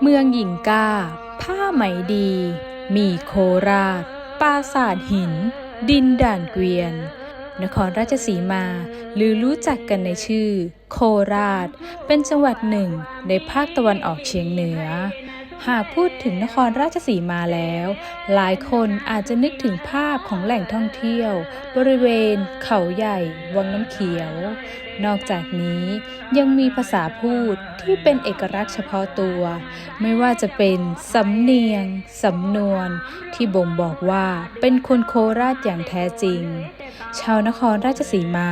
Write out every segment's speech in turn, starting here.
เมืองหญิงกา ผ้าไหมดี มีโคราช ปราสาทหิน ดินด่านเกวียน นครราชสีมา หรือรู้จักกันในชื่อ โคราช เป็นจังหวัดหนึ่งในภาคตะวันออกเฉียงเหนือ หากพูดถึงนครราชสีมาแล้ว หลายคนอาจจะนึกถึงภาพของแหล่งท่องเที่ยว บริเวณ เขาใหญ่ วังน้ำเขียว นอกจากนี้ยังมีภาษาพูดที่เป็นเอกลักษณ์เฉพาะตัว ไม่ว่าจะเป็นสำเนียง สำนวน ที่บ่งบอกว่าเป็นคนโคราชอย่างแท้จริง ชาวนครราชสีมา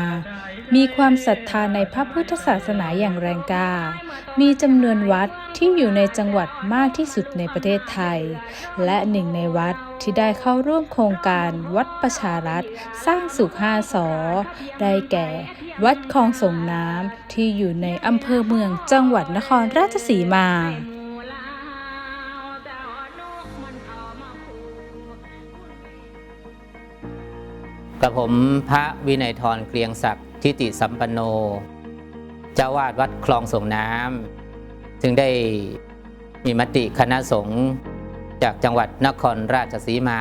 มีความศรัทธาในพระพุทธศาสนาอย่างแรงกล้า มีจำนวนวัดที่อยู่ในจังหวัดมากที่สุดในประเทศไทย และหนึ่งในวัดที่ได้เข้าร่วมโครงการวัดประชารัฐสร้างสุขห้าสอ ได้แก่ วัดคลองสงน้ำที่อยู่ในอำเภอเมืองจังหวัดนครราชสีมา กับผมพระวินัยทรเกรียงศักดิ์ทิติสัมปันโน เจ้าวาดวัดคลองส่งน้ำจึงได้มีมติคณะสงฆ์จากจังหวัดนครราชสีมา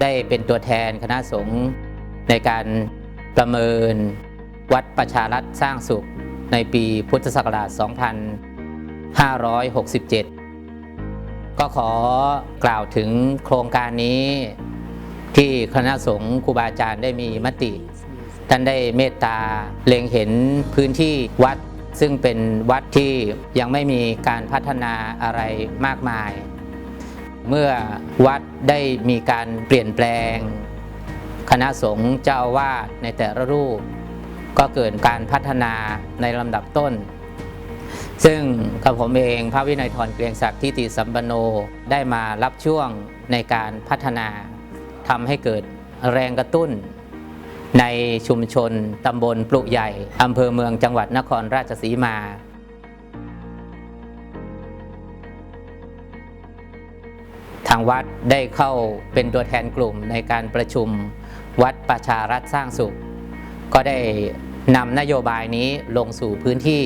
ได้เป็นตัวแทนคณะสงฆ์ในการประเมินวัดประชารัฐสร้างสุขในปีพุทธศักราช 2567 ก็ขอกล่าวถึงโครงการนี้ ที่คณะสงฆ์ครูบาอาจารย์ได้มีมติ ท่านได้เมตตาเล็งเห็นพื้นที่วัด ซึ่งเป็นวัดที่ยังไม่มีการพัฒนาอะไรมากมาย เมื่อวัดได้มีการเปลี่ยนแปลง คณะสงฆ์เจ้าวาสในแต่ละรูป ก็เกิดการพัฒนาในลำดับต้นซึ่งกับผมเองพระวินัยทรเกรียงศักดิ์ทิติสัมปโนได้มารับช่วงในการพัฒนา ทำให้เกิดแรงกระตุ้น ในชุมชนตำบลปลุกใหญ่อำเภอเมืองจังหวัดนครราชสีมา ทางวัดได้เข้าเป็นตัวแทนกลุ่มในการประชุมวัดประชารัฐสร้างสุข ก็ได้นำนโยบายนี้ลงสู่พื้นที่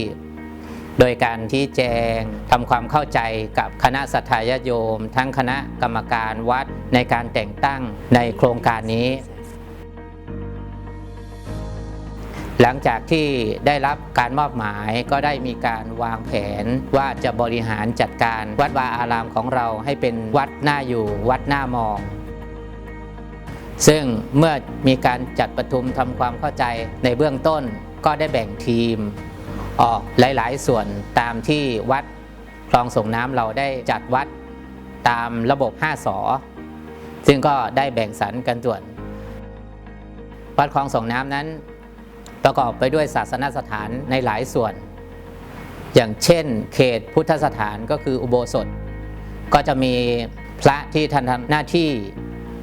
โดยการที่แจงทำความเข้าใจกับคณะสัตยาญาตโยม ทั้งคณะกรรมการวัดในการแต่งตั้งในโครงการนี้ หลังจากที่ได้รับการมอบหมายก็ได้มีการวางแผนว่าจะบริหารจัดการวัดวาอารามของเราให้เป็นวัดหน้าอยู่วัดหน้ามองซึ่งเมื่อมีการจัดประชุมทำความเข้าใจในเบื้องต้นก็ได้แบ่งทีม ออกหลายๆ ส่วนตามที่วัดคลองส่งน้ำเราได้จัดวัดตามระบบ 5สอซึ่งก็ได้แบ่งสรรกันส่วน วัดคลองส่งน้ำนั้น ประกอบไปด้วยศาสนสถานในหลายส่วน อย่างเช่น เขตพุทธสถานก็คืออุโบสถ ก็จะมีพระที่ท่านทำหน้าที่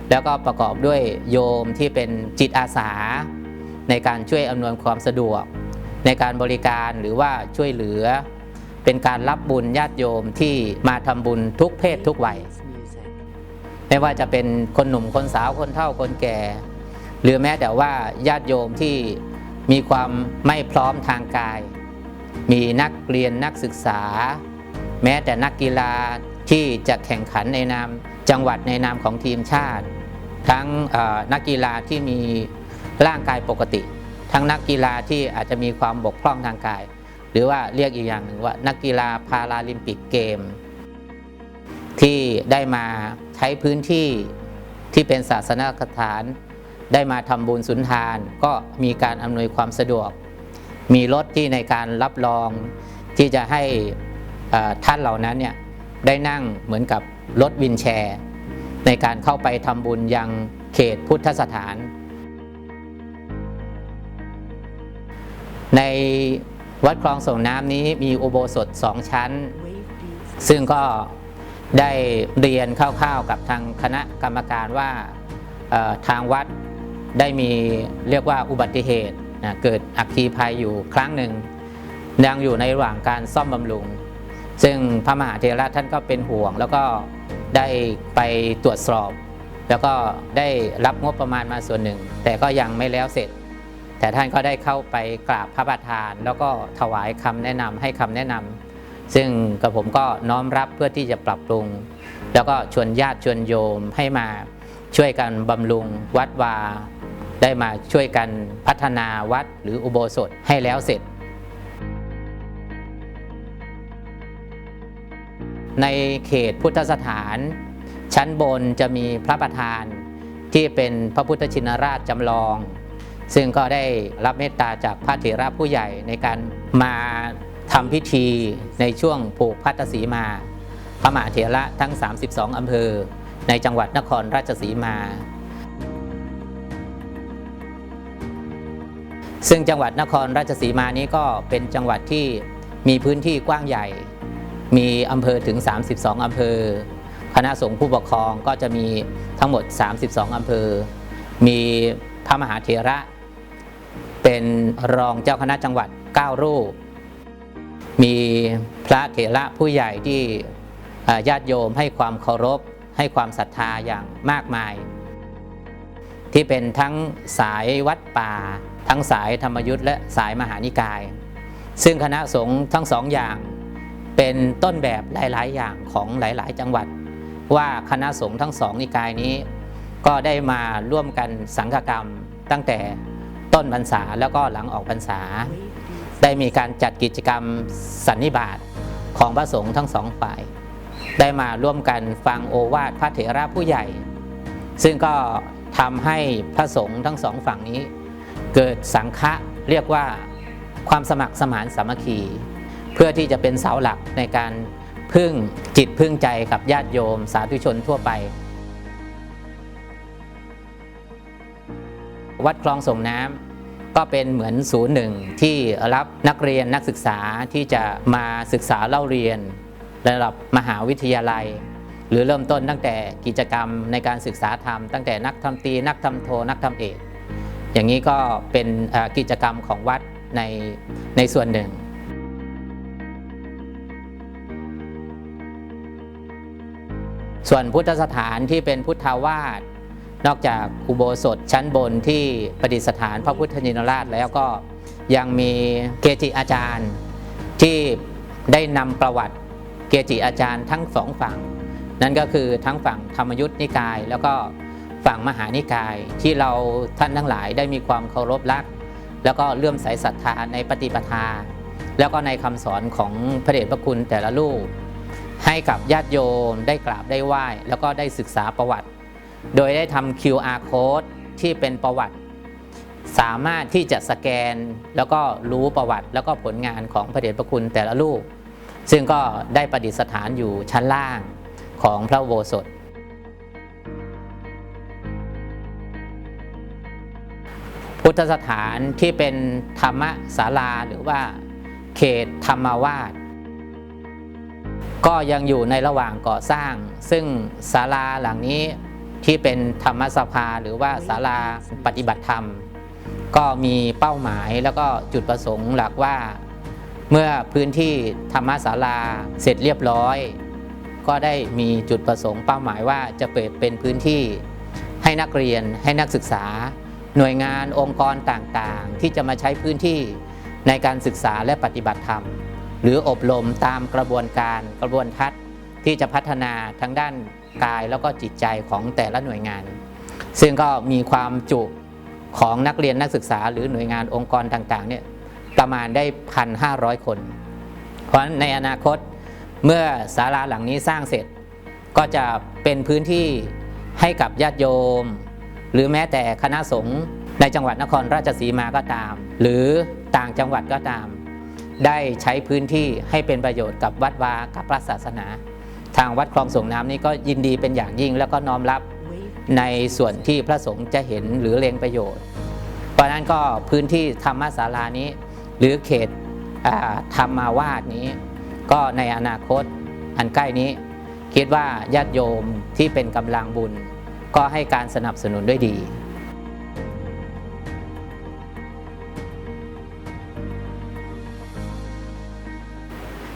แล้วก็ประกอบด้วยโยมที่เป็นจิตอาสา ในการช่วยอำนวยความสะดวก ในการบริการหรือว่าช่วยเหลือ เป็นการรับบุญญาติโยมที่มาทำบุญทุกเพศทุกวัยไม่ว่าจะเป็นคนหนุ่มคนสาวคนเฒ่าคนแก่ หรือแม้แต่ว่าญาติโยมที่มีความไม่พร้อมทางกาย มีนักเรียนนักศึกษา แม้แต่นักกีฬาที่จะแข่งขันในนามจังหวัดในนามของทีมชาติ ทั้งนักกีฬาที่มีร่างกายปกติ ทั้งนักกีฬาที่อาจจะมีความบกพร่องทางกาย หรือว่าเรียกอีกอย่างหนึ่งว่า นักกีฬาพาราลิมปิกเกม ที่ได้มาใช้พื้นที่ที่เป็นศาสนสถาน ได้มาทำบุญสุนทาน ก็มีการอำนวยความสะดวก มีรถที่ในการรับรองที่จะให้ท่านเหล่านั้นเนี่ยได้นั่งเหมือนกับรถวินแชร์ ในการเข้าไปทำบุญยังเขตพุทธสถาน ในวัดคลองส่งน้ำนี้มีอุโบสถสองชั้น ซึ่งก็ได้เรียนคร่าวๆกับทางคณะกรรมการว่าทางวัดได้มีเรียกว่าอุบัติเหตุนะเกิดอัคคีภัยอยู่ครั้งหนึ่งยังอยู่ในระหว่างการซ่อมบำรุง ซึ่งพระมหาเถระท่านก็เป็นห่วง แล้วก็ได้ไปตรวจสอบ แล้วก็ได้รับงบประมาณมาส่วนหนึ่ง แต่ก็ยังไม่แล้วเสร็จ แต่ท่านก็ได้เข้าไปกราบพระประธาน แล้วก็ถวายคำแนะนำให้คำแนะนำซึ่งกับผมก็น้อมรับเพื่อที่จะปรับปรุง แล้วก็ชวนญาติชวนโยมให้มาช่วยกันบำรุงวัดวา ได้มาช่วยกันพัฒนาวัดหรืออุโบสถให้แล้วเสร็จ ในเขตพุทธสถาน ชั้นบนจะมีพระประธานที่เป็นพระพุทธชินราชจำลอง ซึ่งก็ได้รับเมตตาจากพระเถระผู้ใหญ่ในการมาทำพิธีในช่วงผูกพัตสีมาพระมหาเถระทั้ง 32 อำเภอ ในจังหวัดนครราชสีมา ซึ่งจังหวัดนครราชสีมานี้ก็เป็นจังหวัดที่มีพื้นที่กว้างใหญ่ มีอำเภอถึง 32 อำเภอ คณะสงฆ์ผู้ปกครองก็จะมีทั้งหมด 32 อำเภอ มีพระมหาเถระ เป็นรองเจ้าคณะจังหวัด 9 รูป มีพระเถระผู้ใหญ่ที่ญาติโยมให้ความเคารพ ให้ความศรัทธาอย่างมากมาย ที่เป็นทั้งสายวัดป่า ทั้งสายธรรมยุทธ์และสายมหานิกาย ซึ่งคณะสงฆ์ทั้งสองอย่างเป็นต้นแบบหลาย ๆ อย่างของหลาย ๆ จังหวัด ว่าคณะสงฆ์ทั้งสองนิกายนี้ ก็ได้มาร่วมกันสังฆกรรมตั้งแต่ ต้นพรรษาแล้วก็หลังออกพรรษา ได้มีการจัดกิจกรรมสันนิบาตของพระสงฆ์ทั้งสองฝ่าย ได้มาร่วมกันฟังโอวาทพระเถระผู้ใหญ่ ซึ่งก็ทำให้พระสงฆ์ทั้งสองฝั่งนี้ เกิดสังฆะเรียกว่าความสมัครสมานสามัคคี เพื่อที่จะเป็นเสาหลักในการพึ่งจิตพึ่งใจกับญาติโยม สาธุชนทั่วไป วัดคลองส่งน้ำ ก็เป็นเหมือนศูนย์หนึ่งที่รับนักเรียนนักศึกษาที่จะมาศึกษาเล่าเรียน ระดับมหาวิทยาลัย หรือเริ่มต้นตั้งแต่กิจกรรมในการศึกษาธรรมตั้งแต่นักทำตีนักทำโท นักทำเอก อย่างนี้ก็เป็นกิจกรรมของวัดในในส่วนหนึ่งส่วนพุทธสถานที่เป็นพุทธาวาส นอกจากอุโบสถชั้นบนที่ประดิษฐานพระพุทธนินราชแล้วก็ยังมีเกจิอาจารย์ที่ได้นำประวัติเกจิอาจารย์ทั้งสองฝั่ง นั่นก็คือทั้งฝั่งธรรมยุทธนิกาย แล้วก็ฝั่งมหานิกายที่เราท่านทั้งหลายได้มีความเคารพรัก แล้วก็เลื่อมใสศรัทธาในปฏิปทา แล้วก็ในคำสอนของพระเดชพระคุณแต่ละลูกให้กับญาติโยมได้กราบได้ไหว้ แล้วก็ได้ศึกษาประวัติ โดยได้ทำ QR code ที่เป็นประวัติ สามารถที่จะสแกนแล้วก็รู้ประวัติ แล้วก็ผลงานของพระเดชพระคุณแต่ละลูกซึ่งก็ได้ประดิษฐานอยู่ชั้นล่างของพระโบสถพุทธสถานที่เป็นธรรมศาลาหรือว่าเขตธรรมวาสก็ยังอยู่ในระหว่างก่อสร้าง ซึ่งศาลาหลังนี้ ที่เป็นธรรมสภาหรือว่าศาลาปฏิบัติธรรม ก็มีเป้าหมายแล้วก็จุดประสงค์หลักว่า เมื่อพื้นที่ธรรมศาลาเสร็จเรียบร้อย ก็ได้มีจุดประสงค์เป้าหมายว่าจะเปิดเป็นพื้นที่ให้นักเรียนให้นักศึกษา หน่วยงานองค์กรต่างๆ ที่จะมาใช้พื้นที่ในการศึกษาและปฏิบัติธรรม หรืออบรมตามกระบวนการกระบวนทัศน์ที่จะพัฒนาทั้งด้าน กายแล้วก็จิตใจของแต่ละหน่วยงาน ซึ่งก็มีความจุของนักเรียนนักศึกษาหรือหน่วยงานองค์กรต่างๆเนี่ยประมาณได้พันห้าร้อยคน เพราะฉะนั้นในอนาคตเมื่อศาลาหลังนี้สร้างเสร็จ ก็จะเป็นพื้นที่ให้กับญาติโยม หรือแม้แต่คณะสงฆ์ในจังหวัดนครราชสีมาก็ตาม หรือต่างจังหวัดก็ตาม ได้ใช้พื้นที่ให้เป็นประโยชน์กับวัดวากับพระศาสนา ทางวัดคลองส่งน้ำนี้ก็ยินดีเป็นอย่างยิ่ง แล้วก็น้อมรับในส่วนที่พระสงฆ์จะเห็นหรือเล็งประโยชน์ เพราะนั้นก็พื้นที่ธรรมศาลานี้ หรือเขตธรรมาวาสนี้ ก็ในอนาคตอันใกล้นี้ คิดว่าญาติโยมที่เป็นกำลังบุญ ก็ให้การสนับสนุนด้วยดี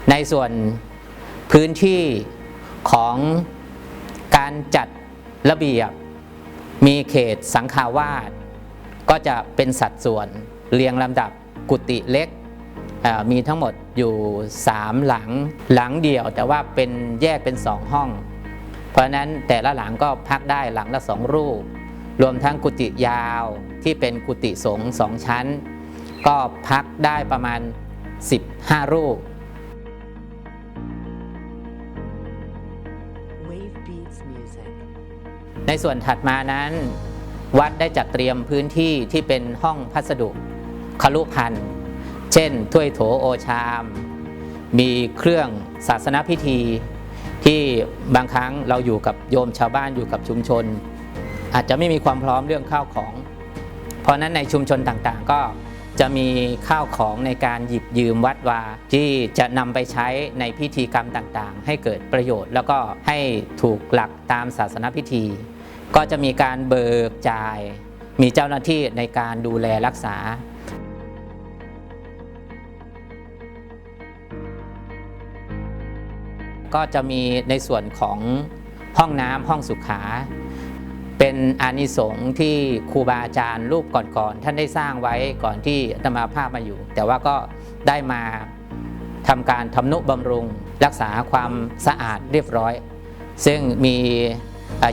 ในส่วนพื้นที่ ของการจัดระเบียบ มีเขตสังฆาวาสก็จะเป็นสัดส่วนเรียงลำดับกุฏิเล็กมีทั้งหมดอยู่ 3 หลังหลังเดียว แต่ว่าเป็นแยกเป็น 2 ห้อง เพราะฉะนั้นแต่ละหลังก็พักได้หลังละสองรูป รวมทั้งกุฏิยาวที่เป็นกุฏิสงฆ์สองชั้น ก็พักได้ประมาณ 15 รูป ในส่วนถัดมานั้น วัดได้จัดเตรียมพื้นที่ที่เป็นห้องพัสดุคลุพันธ์เช่น ถ้วยโถโอชาม มีเครื่องศาสนพิธี ที่บางครั้งเราอยู่กับโยมชาวบ้านอยู่กับชุมชน อาจจะไม่มีความพร้อมเรื่องข้าวของ เพราะนั้นในชุมชนต่างๆ ก็จะมีข้าวของในการหยิบยืมวัดวา ที่จะนำไปใช้ในพิธีกรรมต่างๆ ให้เกิดประโยชน์ แล้วก็ให้ถูกหลักตามศาสนพิธี ก็จะมีการเบิกจ่าย มีเจ้าหน้าที่ในการดูแลรักษา ก็จะมีในส่วนของห้องน้ำห้องสุขา เป็นอานิสงส์ที่ครูบาอาจารย์รูปก่อนๆท่านได้สร้างไว้ก่อนที่อาตมาภาพมาอยู่ แต่ว่าก็ได้มาทำการทำนุบำรุง รักษาความสะอาดเรียบร้อย ซึ่งมี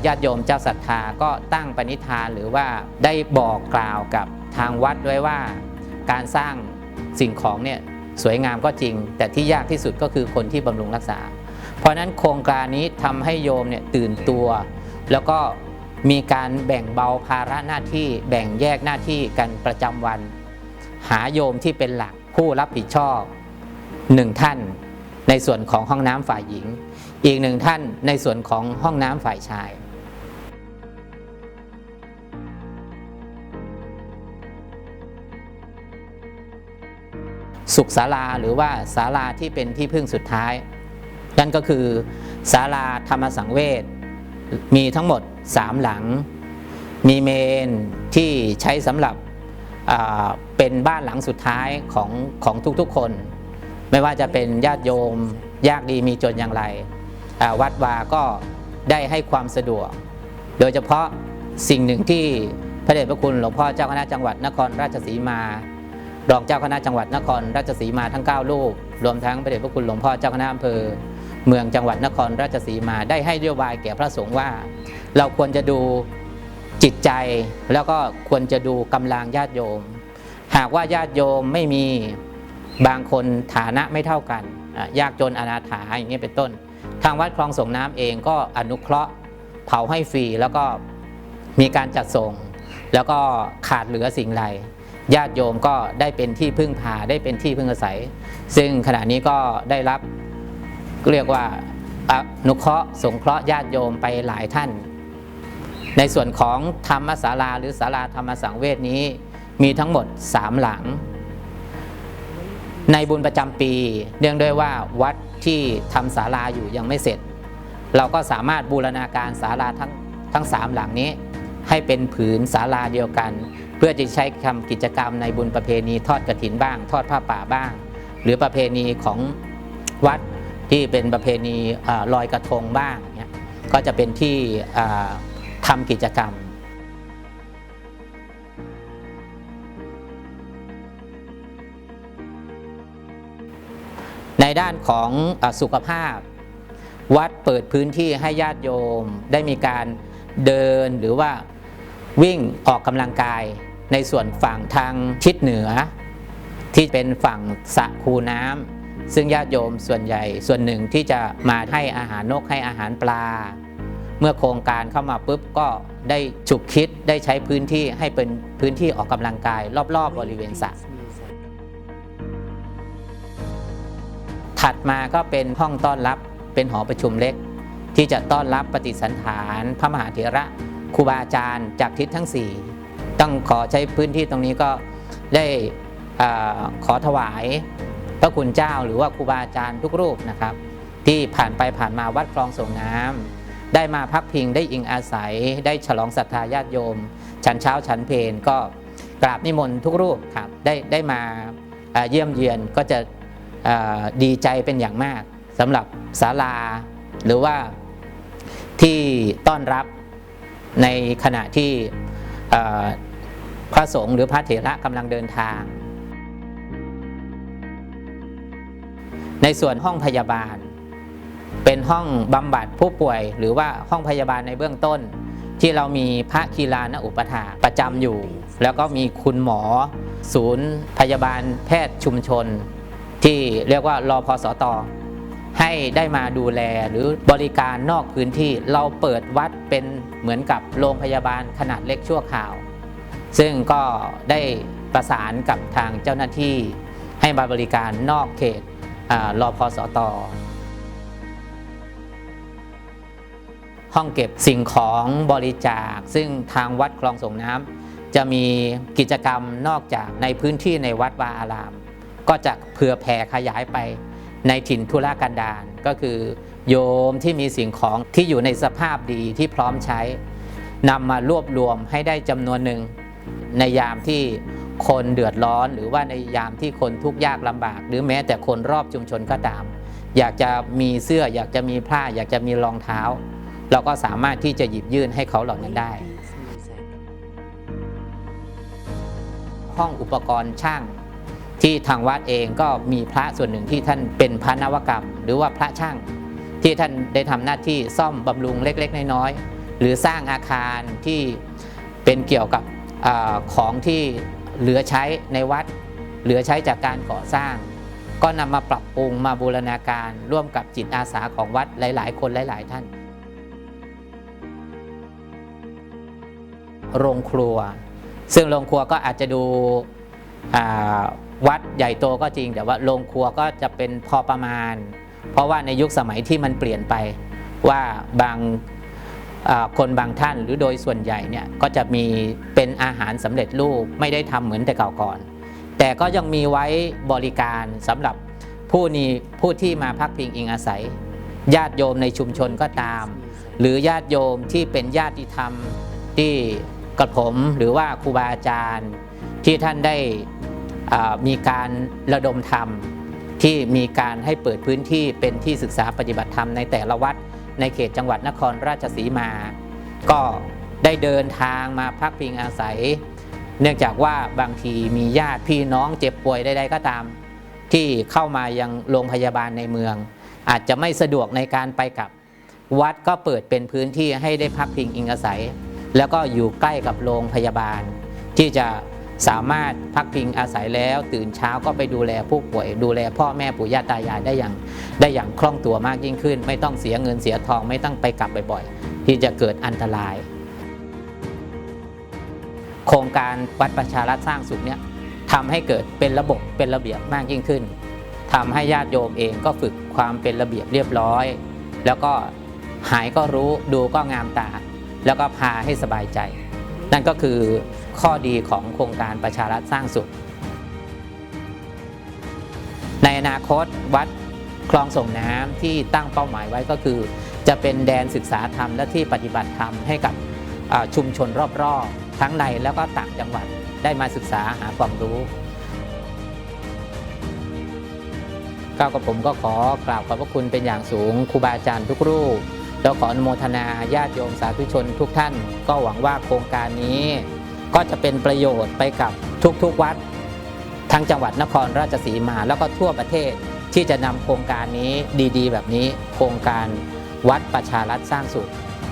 ญาติโยมเจ้าศรัทธาก็ตั้งปณิธานหรือว่าได้บอกกล่าวกับทางวัดไว้ว่า การสร้างสิ่งของเนี่ยสวยงามก็จริง แต่ที่ยากที่สุดก็คือคนที่บำรุงรักษา เพราะนั้นโครงการนี้ทำให้โยมเนี่ยตื่นตัว แล้วก็มีการแบ่งเบาภาระหน้าที่แบ่งแยกหน้าที่กันประจำวัน หาโยมที่เป็นหลักผู้รับผิดชอบหนึ่งท่านในส่วนของห้องน้ำฝ่ายหญิง อีกหนึ่งท่านในส่วนของห้องน้ำฝ่ายชาย สุขศาลาหรือว่าศาลาที่เป็นที่พึ่งสุดท้าย นั่นก็คือศาลาธรรมสังเวชมีทั้งหมด 3 หลัง มีเมนที่ใช้สำหรับเป็นบ้านหลังสุดท้ายของของทุกๆคน ไม่ว่าจะเป็นญาติโยม ยากดีมีจนอย่างไร วัดวาก็ได้ให้ความสะดวก โดยเฉพาะสิ่งหนึ่งที่พระเดชพระคุณหลวงพ่อเจ้าคณะจังหวัดนครราชสีมา รองเจ้าคณะจังหวัดนครราชสีมาทั้ง9รูปรวมทั้งพระเดชพระคุณหลวงพ่อเจ้าคณะอำเภอ เมืองจังหวัดนครราชสีมาได้ให้นโยบายแก่พระสงฆ์ว่า เราควรจะดูจิตใจแล้วก็ควรจะดูกำลังญาติโยม หากว่าญาติโยมไม่มีบางคนฐานะไม่เท่ากัน ยากจนอนาถาอย่างนี้เป็นต้น ทางวัดคลองส่งน้ำเองก็อนุเคราะห์เผาให้ฟรีแล้วก็มีการจัดส่ง แล้วก็ขาดเหลือสิ่งใดญาติโยมก็ได้เป็นที่พึ่งพาได้เป็นที่พึ่งอาศัย ซึ่งขณะนี้ก็ได้รับเรียกว่าอนุเคราะห์สงเคราะห์ญาติโยมไปหลายท่าน ในส่วนของธรรมศาลาหรือศาลาธรรมสังเวชนี้มีทั้งหมด 3 หลัง ในบุญประจำปีเนื่องด้วยว่าวัดที่ทำศาลาอยู่ยังไม่เสร็จ เราก็สามารถบูรณาการศาลาทั้งทั้งสามหลังนี้ ให้เป็นผืนศาลาเดียวกัน เพื่อจะใช้ทำกิจกรรมในบุญประเพณีทอดกระถินบ้าง ทอดผ้าป่าบ้าง หรือประเพณีของวัดที่เป็นประเพณีอลอยกระทงบ้างเนี่ยก็จะเป็นที่อ่าทำกิจกรรม ในด้านของอสุขภาพ วัดเปิดพื้นที่ให้ญาติโยม ได้มีการเดินหรือว่าวิ่งออกกำลังกายในส่วนฝั่งทางทิศเหนือ ที่เป็นฝั่งสระคูน้ำซึ่งญาติโยมส่วนใหญ่ส่วนหนึ่งที่จะมาให้อาหารนกให้อาหารปลา เมื่อโครงการเข้ามาปุ๊บก็ได้ฉุกคิดได้ใช้พื้นที่ให้เป็นพื้นที่ออกกำลังกาย รอบๆบริเวณสระ ถัดมาก็เป็นห้องต้อนรับเป็นหอประชุมเล็ก ที่จะต้อนรับปฏิสันฐาน พระมหาเถระครูบาอาจารย์จากทิศทั้ง 4 ต้องขอใช้พื้นที่ตรงนี้ก็ได้ขอถวายพระคุณเจ้าหรือว่าครูบาอาจารย์ทุกรูปนะครับ ที่ผ่านไปผ่านมาวัดคลองส่งน้ำได้มาพักพิงได้อิงอาศัย ได้ฉลองศรัทธาญาติโยม ฉันเช้าฉันเพลก็กราบนิมนต์ทุกรูปครับได้ได้มาเยี่ยมเยือนก็จะ ดีใจเป็นอย่างมากสำหรับศาลา หรือว่าที่ต้อนรับในขณะที่พระสงฆ์หรือพระเถระกำลังเดินทาง ในส่วนห้องพยาบาล เป็นห้องบำบัดผู้ป่วย หรือว่าห้องพยาบาลในเบื้องต้น ที่เรามีพระคีลานอุปถาประจำอยู่ แล้วก็มีคุณหมอ ศูนย์ พยาบาลแพทย์ชุมชน ที่เรียกว่ารอพสตให้ได้มาดูแลหรือบริการนอกพื้นที่เราเปิดวัดเป็นเหมือนกับโรงพยาบาลขนาดเล็กชั่วคราว ซึ่งก็ได้ประสานกับทางเจ้าหน้าที่ ให้มาบริการนอกเขตอารอพสตห้องเก็บสิ่งของบริจาค ซึ่งทางวัดคลองส่งน้ำจะมีกิจกรรมนอกจากในพื้นที่ในวัดวาอาราม ก็จะเผื่อแผ่ขยายไปในถิ่นทุรกันดารก็คือโยมที่มีสิ่งของที่อยู่ในสภาพดีที่พร้อมใช้นำมารวบรวมให้ได้จำนวนหนึ่ง ในยามที่คนเดือดร้อนหรือว่าในยามที่คนทุกข์ยากลำบาก หรือแม้แต่คนรอบชุมชนก็ตาม อยากจะมีเสื้ออยากจะมีผ้า อยากจะมีรองเท้า เราก็สามารถที่จะหยิบยื่นให้เขาเหล่านั้นได้ ห้องอุปกรณ์ช่าง ที่ทางวัดเองก็มีพระส่วนหนึ่งที่ท่านเป็นพระนวกรรม หรือว่าพระช่างที่ท่านได้ทำหน้าที่ซ่อมบำรุงเล็ก ๆ น้อยๆหรือสร้างอาคารที่เป็นเกี่ยวกับอของที่เหลือใช้ในวัด เหลือใช้จากการก่อสร้าง ก็นำมาปรับปรุงมาบูรณาการร่วมกับจิตอาสาของวัดหลาย ๆ คนหลาย ๆ ท่าน โรงครัว ซึ่งโรงครัวก็อาจจะดู วัดใหญ่โตก็จริง แต่ว่าโรงครัวก็จะเป็นพอประมาณ เพราะว่าในยุคสมัยที่มันเปลี่ยนไปว่าบางคนบางท่านหรือโดยส่วนใหญ่เนี่ยก็จะมีเป็นอาหารสำเร็จรูปไม่ได้ทำเหมือนแต่เก่าก่อน แต่ก็ยังมีไว้บริการสำหรับผู้นี้ผู้ที่มาพักพิงอิงอาศัย ญาติโยมในชุมชนก็ตาม หรือญาติโยมที่เป็นญาติธรรมที่กระผมหรือว่าครูบาอาจารย์ที่ท่านได้ มีการระดมธรรมที่มีการให้เปิดพื้นที่เป็นที่ศึกษาปฏิบัติธรรมในแต่ละวัดในเขตจังหวัดนครราชสีมา ก็ได้เดินทางมาพักพิงอาศัย เนื่องจากว่าบางทีมีญาติพี่น้องเจ็บป่วยใดๆก็ตาม ที่เข้ามายังโรงพยาบาลในเมือง อาจจะไม่สะดวกในการไปกลับ วัดก็เปิดเป็นพื้นที่ให้ได้พักพิงอิงอาศัย แล้วก็อยู่ใกล้กับโรงพยาบาล ที่จะ สามารถพักพิงอาศัยแล้ว ตื่นเช้าก็ไปดูแลผู้ป่วย ดูแลพ่อแม่ปู่ย่าตายายได้อย่างได้อย่างคล่องตัวมากยิ่งขึ้น ไม่ต้องเสียเงินเสียทองไม่ต้องไปกลับบ่อยๆ ที่จะเกิดอันตราย โครงการวัดประชารัฐสร้างสุขเนี่ยทำให้เกิดเป็นระบบเป็นระเบียบมากยิ่งขึ้นทำให้ญาติโยมเองก็ฝึกความเป็นระเบียบเรียบร้อย แล้วก็หายก็รู้ดูก็งามตา แล้วก็พาให้สบายใจ นั่นก็คือข้อดีของโครงการประชารัฐสร้างสุข ในอนาคตวัดคลองส่งน้ำที่ตั้งเป้าหมายไว้ก็คือ จะเป็นแดนศึกษาธรรมและที่ปฏิบัติธรรมให้กับชุมชนรอบๆ ทั้งในแล้วก็ต่างจังหวัดได้มาศึกษาหาความรู้ก้าวกับผมก็ขอกราบขอบพระคุณเป็นอย่างสูงครูบาอาจารย์ทุกรูป แล้วขออนุโมทนาญาติโยมสาธุชนทุกท่าน ก็หวังว่าโครงการนี้ ก็จะเป็นประโยชน์ไปกับทุกๆวัด ทั้งจังหวัดนครราชสีมา แล้วก็ทั่วประเทศที่จะนำโครงการนี้ดีๆ แบบนี้ โครงการวัดประชารัฐสร้างสุข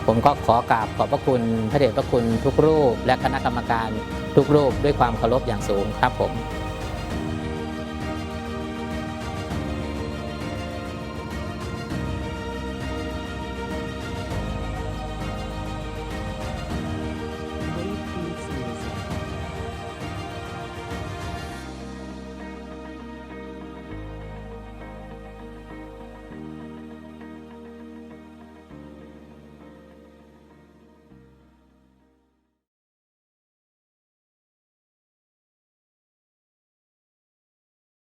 ผมก็ขอกราบขอบพระคุณพระเดชพระคุณทุกรูป และคณะกรรมการทุกรูปด้วยความเคารพอย่างสูงครับผม